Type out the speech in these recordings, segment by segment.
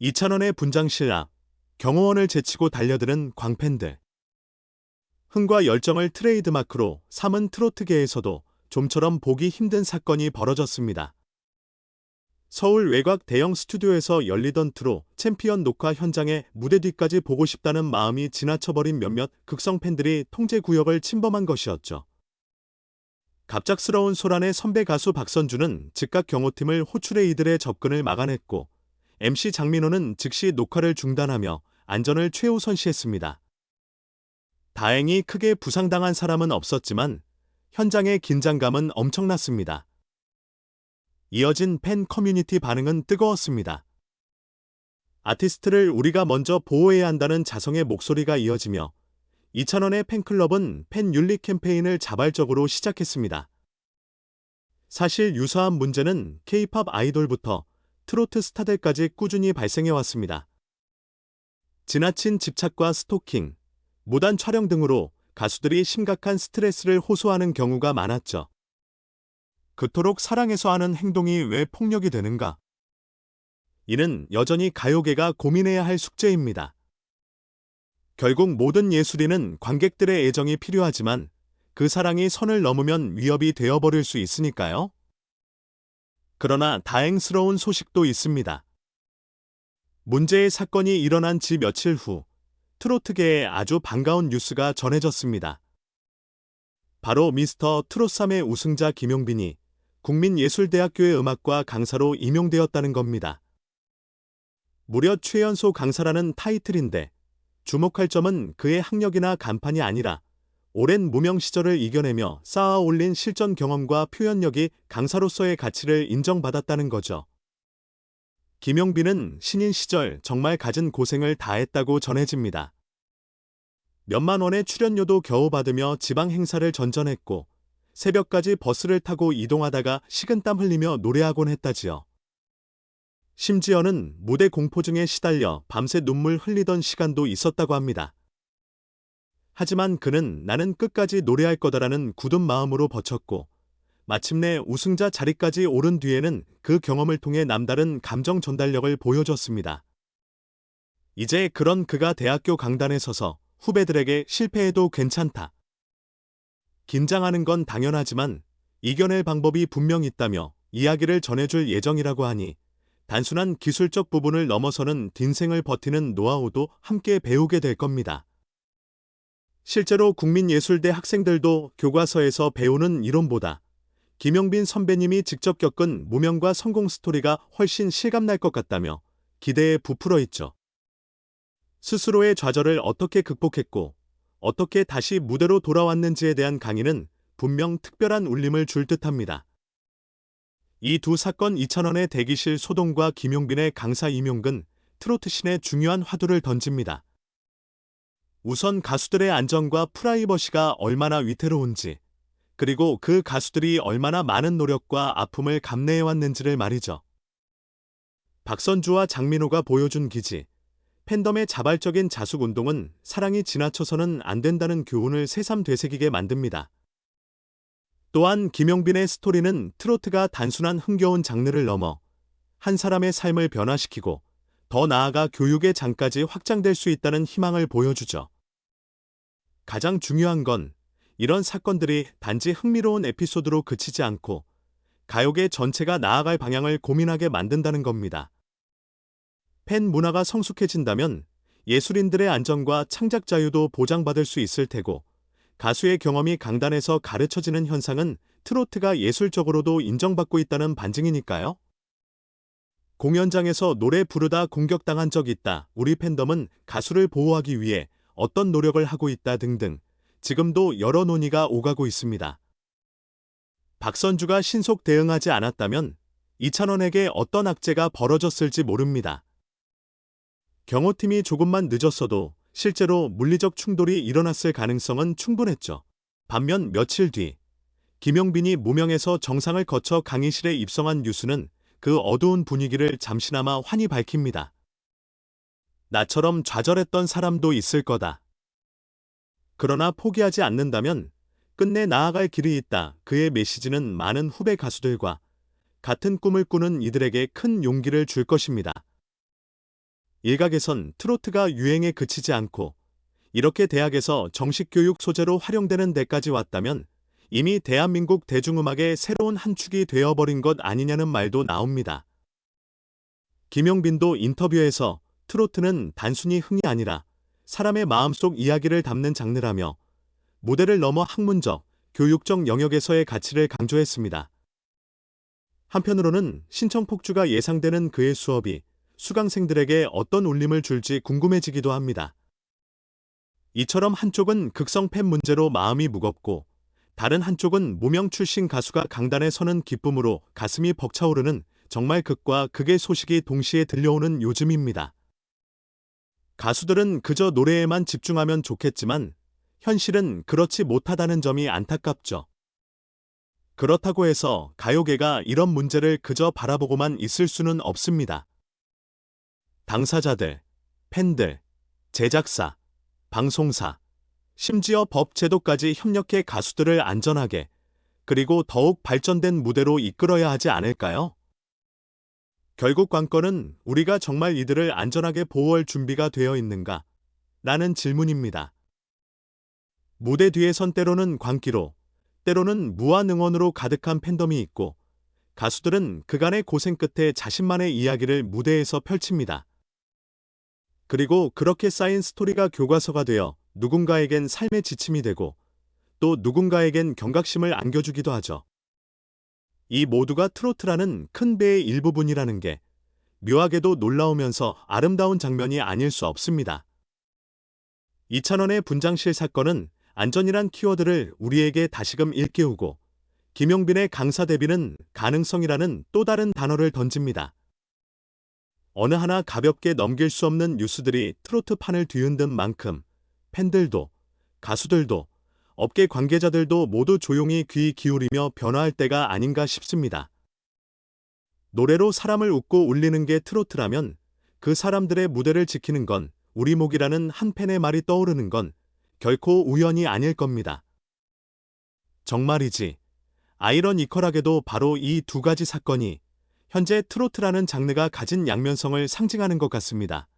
이찬원의 분장실 앞, 경호원을 제치고 달려드는 광팬들. 흥과 열정을 트레이드마크로 삼은 트로트계에서도 좀처럼 보기 힘든 사건이 벌어졌습니다. 서울 외곽 대형 스튜디오에서 열리던 트로 챔피언 녹화 현장에 무대 뒤까지 보고 싶다는 마음이 지나쳐버린 몇몇 극성 팬들이 통제 구역을 침범한 것이었죠. 갑작스러운 소란의 선배 가수 박선주는 즉각 경호팀을 호출해 이들의 접근을 막아냈고 MC 장민호는 즉시 녹화를 중단하며 안전을 최우선시했습니다. 다행히 크게 부상당한 사람은 없었지만 현장의 긴장감은 엄청났습니다. 이어진 팬 커뮤니티 반응은 뜨거웠습니다. 아티스트를 우리가 먼저 보호해야 한다는 자성의 목소리가 이어지며 이찬원의 팬클럽은 팬 윤리 캠페인을 자발적으로 시작했습니다. 사실 유사한 문제는 K-팝 아이돌부터 트로트 스타들까지 꾸준히 발생해 왔습니다. 지나친 집착과 스토킹, 무단 촬영 등으로 가수들이 심각한 스트레스를 호소하는 경우가 많았죠. 그토록 사랑해서 하는 행동이 왜 폭력이 되는가? 이는 여전히 가요계가 고민해야 할 숙제입니다. 결국 모든 예술인은 관객들의 애정이 필요하지만 그 사랑이 선을 넘으면 위협이 되어버릴 수 있으니까요. 그러나 다행스러운 소식도 있습니다. 문제의 사건이 일어난 지 며칠 후 트로트계에 아주 반가운 뉴스가 전해졌습니다. 바로 미스터 트롯3의 우승자 김용빈이 국민예술대학교의 음악과 강사로 임용되었다는 겁니다. 무려 최연소 강사라는 타이틀인데 주목할 점은 그의 학력이나 간판이 아니라 오랜 무명 시절을 이겨내며 쌓아 올린 실전 경험과 표현력이 강사로서의 가치를 인정받았다는 거죠. 김용빈은 신인 시절 정말 갖은 고생을 다했다고 전해집니다. 몇만 원의 출연료도 겨우 받으며 지방 행사를 전전했고 새벽까지 버스를 타고 이동하다가 식은땀 흘리며 노래하곤 했다지요. 심지어는 무대 공포증에 시달려 밤새 눈물 흘리던 시간도 있었다고 합니다. 하지만 그는 나는 끝까지 노래할 거다라는 굳은 마음으로 버텼고 마침내 우승자 자리까지 오른 뒤에는 그 경험을 통해 남다른 감정 전달력을 보여줬습니다. 이제 그런 그가 대학교 강단에 서서 후배들에게 실패해도 괜찮다. 긴장하는 건 당연하지만 이겨낼 방법이 분명 있다며 이야기를 전해줄 예정이라고 하니 단순한 기술적 부분을 넘어서는 딘생을 버티는 노하우도 함께 배우게 될 겁니다. 실제로 국민예술대 학생들도 교과서에서 배우는 이론보다 김용빈 선배님이 직접 겪은 무명과 성공 스토리가 훨씬 실감날 것 같다며 기대에 부풀어 있죠. 스스로의 좌절을 어떻게 극복했고 어떻게 다시 무대로 돌아왔는지에 대한 강의는 분명 특별한 울림을 줄 듯합니다. 이 두 사건 2천원의 대기실 소동과 김용빈의 강사 임용근, 트로트 신의 중요한 화두를 던집니다. 우선 가수들의 안전과 프라이버시가 얼마나 위태로운지, 그리고 그 가수들이 얼마나 많은 노력과 아픔을 감내해왔는지를 말이죠. 박선주와 장민호가 보여준 기지, 팬덤의 자발적인 자숙 운동은 사랑이 지나쳐서는 안 된다는 교훈을 새삼 되새기게 만듭니다. 또한 김용빈의 스토리는 트로트가 단순한 흥겨운 장르를 넘어 한 사람의 삶을 변화시키고 더 나아가 교육의 장까지 확장될 수 있다는 희망을 보여주죠. 가장 중요한 건 이런 사건들이 단지 흥미로운 에피소드로 그치지 않고 가요계 전체가 나아갈 방향을 고민하게 만든다는 겁니다. 팬 문화가 성숙해진다면 예술인들의 안전과 창작 자유도 보장받을 수 있을 테고 가수의 경험이 강단에서 가르쳐지는 현상은 트로트가 예술적으로도 인정받고 있다는 반증이니까요. 공연장에서 노래 부르다 공격당한 적 있다. 우리 팬덤은 가수를 보호하기 위해 어떤 노력을 하고 있다 등등 지금도 여러 논의가 오가고 있습니다. 박선주가 신속 대응하지 않았다면 이찬원에게 어떤 악재가 벌어졌을지 모릅니다. 경호팀이 조금만 늦었어도 실제로 물리적 충돌이 일어났을 가능성은 충분했죠. 반면 며칠 뒤 김용빈이 무명에서 정상을 거쳐 강의실에 입성한 뉴스는 그 어두운 분위기를 잠시나마 환히 밝힙니다. 나처럼 좌절했던 사람도 있을 거다. 그러나 포기하지 않는다면 끝내 나아갈 길이 있다. 그의 메시지는 많은 후배 가수들과 같은 꿈을 꾸는 이들에게 큰 용기를 줄 것입니다. 일각에선 트로트가 유행에 그치지 않고 이렇게 대학에서 정식 교육 소재로 활용되는 데까지 왔다면 이미 대한민국 대중음악의 새로운 한 축이 되어버린 것 아니냐는 말도 나옵니다. 김용빈도 인터뷰에서 트로트는 단순히 흥이 아니라 사람의 마음속 이야기를 담는 장르라며 무대를 넘어 학문적, 교육적 영역에서의 가치를 강조했습니다. 한편으로는 신청 폭주가 예상되는 그의 수업이 수강생들에게 어떤 울림을 줄지 궁금해지기도 합니다. 이처럼 한쪽은 극성 팬 문제로 마음이 무겁고 다른 한쪽은 무명 출신 가수가 강단에 서는 기쁨으로 가슴이 벅차오르는 정말 극과 극의 소식이 동시에 들려오는 요즘입니다. 가수들은 그저 노래에만 집중하면 좋겠지만 현실은 그렇지 못하다는 점이 안타깝죠. 그렇다고 해서 가요계가 이런 문제를 그저 바라보고만 있을 수는 없습니다. 당사자들, 팬들, 제작사, 방송사, 심지어 법 제도까지 협력해 가수들을 안전하게 그리고 더욱 발전된 무대로 이끌어야 하지 않을까요? 결국 관건은 우리가 정말 이들을 안전하게 보호할 준비가 되어 있는가? 라는 질문입니다. 무대 뒤에선 때로는 광기로, 때로는 무한 응원으로 가득한 팬덤이 있고, 가수들은 그간의 고생 끝에 자신만의 이야기를 무대에서 펼칩니다. 그리고 그렇게 쌓인 스토리가 교과서가 되어 누군가에겐 삶의 지침이 되고, 또 누군가에겐 경각심을 안겨주기도 하죠. 이 모두가 트로트라는 큰 배의 일부분이라는 게 묘하게도 놀라우면서 아름다운 장면이 아닐 수 없습니다. 이찬원의 분장실 사건은 안전이란 키워드를 우리에게 다시금 일깨우고 김용빈의 강사 대비는 가능성이라는 또 다른 단어를 던집니다. 어느 하나 가볍게 넘길 수 없는 뉴스들이 트로트판을 뒤흔든 만큼 팬들도 가수들도 업계 관계자들도 모두 조용히 귀 기울이며 변화할 때가 아닌가 싶습니다. 노래로 사람을 웃고 울리는 게 트로트라면 그 사람들의 무대를 지키는 건 우리 목이라는 한 팬의 말이 떠오르는 건 결코 우연이 아닐 겁니다. 정말이지. 아이러니컬하게도 바로 이 두 가지 사건이 현재 트로트라는 장르가 가진 양면성을 상징하는 것 같습니다.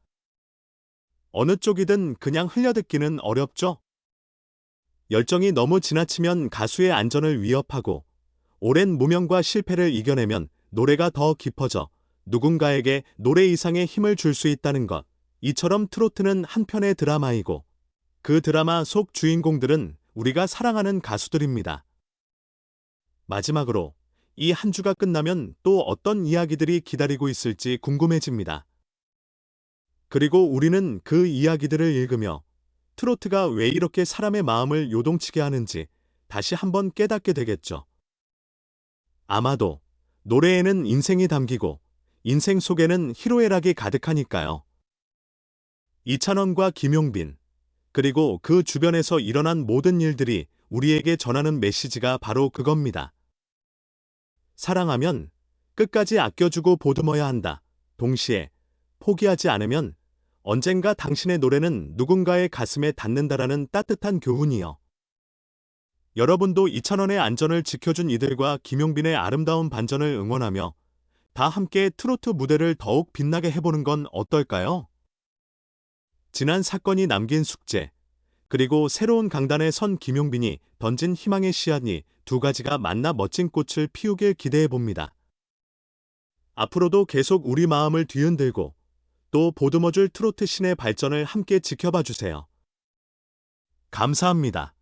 어느 쪽이든 그냥 흘려듣기는 어렵죠? 열정이 너무 지나치면 가수의 안전을 위협하고 오랜 무명과 실패를 이겨내면 노래가 더 깊어져 누군가에게 노래 이상의 힘을 줄 수 있다는 것. 이처럼 트로트는 한편의 드라마이고 그 드라마 속 주인공들은 우리가 사랑하는 가수들입니다. 마지막으로 이 한 주가 끝나면 또 어떤 이야기들이 기다리고 있을지 궁금해집니다. 그리고 우리는 그 이야기들을 읽으며 트로트가 왜 이렇게 사람의 마음을 요동치게 하는지 다시 한번 깨닫게 되겠죠. 아마도 노래에는 인생이 담기고 인생 속에는 희로애락이 가득하니까요. 이찬원과 김용빈, 그리고 그 주변에서 일어난 모든 일들이 우리에게 전하는 메시지가 바로 그겁니다. 사랑하면 끝까지 아껴주고 보듬어야 한다. 동시에 포기하지 않으면 언젠가 당신의 노래는 누군가의 가슴에 닿는다라는 따뜻한 교훈이요. 여러분도 이찬원의 안전을 지켜준 이들과 김용빈의 아름다운 반전을 응원하며 다 함께 트로트 무대를 더욱 빛나게 해보는 건 어떨까요? 지난 사건이 남긴 숙제, 그리고 새로운 강단에 선 김용빈이 던진 희망의 씨앗이 두 가지가 만나 멋진 꽃을 피우길 기대해 봅니다. 앞으로도 계속 우리 마음을 뒤흔들고 또 보듬어줄 트로트 신의 발전을 함께 지켜봐 주세요. 감사합니다.